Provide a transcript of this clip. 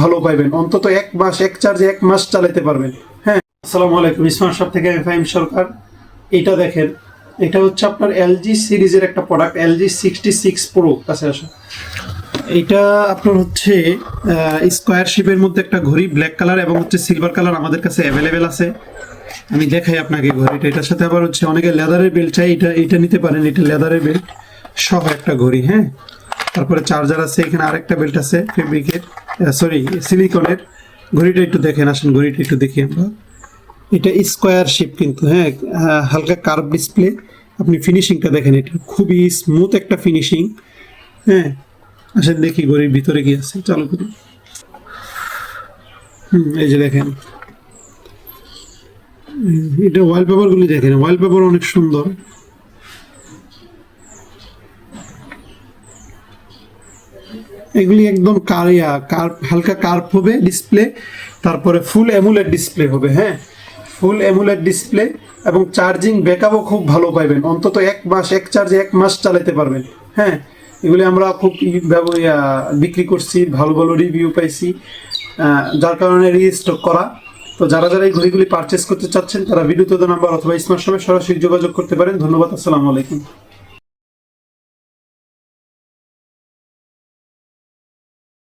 ভালো পাইবেন। অন্তত এক মাস, এক চার্জে এক মাস চালাতে পারবেন। হ্যাঁ। আসসালামু আলাইকুম, স্মার্ট শপ থেকে আমি ফাহিম সরকার। এটা দেখেন, এটা হচ্ছে আপনার এলজি সিরিজের একটা product LG sixty six pro কাছে আসা এটা আপনার হচ্ছে স্কোয়ার শেপের মধ্যে একটা ঘড়ি ব্ল্যাক কালার এবং হচ্ছে সিলভার কালার আমাদের কাছে অ্যাভেলেবেল আছে। আমি দেখাই আপনাকে ঘড়িটা। এটার সাথে আবার হচ্ছে অনেকে লেদারের বেল্ট চাই, এটা এটা নিতে পারেন। এটা লেদারের বেল্ট সহ একটা ঘড়ি হ্যাঁ। তারপরে চার্জার আছে, এখানে আরেকটা বেল্ট আছে ফেব্রিকের সরি সিলিকনের ঘড়িটা একটু দেখেন, আসেন, ঘড়িটা একটু দেখি আমরা। এটা স্কোয়ার শেপ কিন্তু হ্যাঁ হালকা কার্ভ ডিসপ্লে আপনি ফিনিশিংটা দেখেন, এটা খুবই স্মুথ একটা ফিনিশিং হ্যাঁ আসেন দেখি ঘড়ির ভিতরে কি আছে, চালু করি। হুম, এই যে দেখেন। এটা ওয়ালপেপার গুলি দেখেন ওয়ালপেপার অনেক সুন্দর। এগুলি একদম কারিয়া, কার, হালকা কার্ভ হবে ডিসপ্লে তারপরে ফুল অ্যামুলেট ডিসপ্লে হবে হ্যাঁ? ফুল অ্যামুলেট ডিসপ্লে এবং চার্জিং ব্যাকআপও খুব ভালো পাইবেন। অন্তত এক মাস, এক চার্জে এক মাস চালাতে পারবেন হ্যাঁ? এগুলি আমরা খুব বিক্রি করছি, ভালো ভালো রিভিউ পাইছি যার কারণে রিস্টক করা। তো যারা যারা এই ঘড়িগুলি পারচেস করতে চাচ্ছেন, তারা ভিডিওতে নাম্বার অথবা স্মার্ট সরাসরি যোগাযোগ করতে পারেন। ধন্যবাদ, আসসালামু আলাইকুম।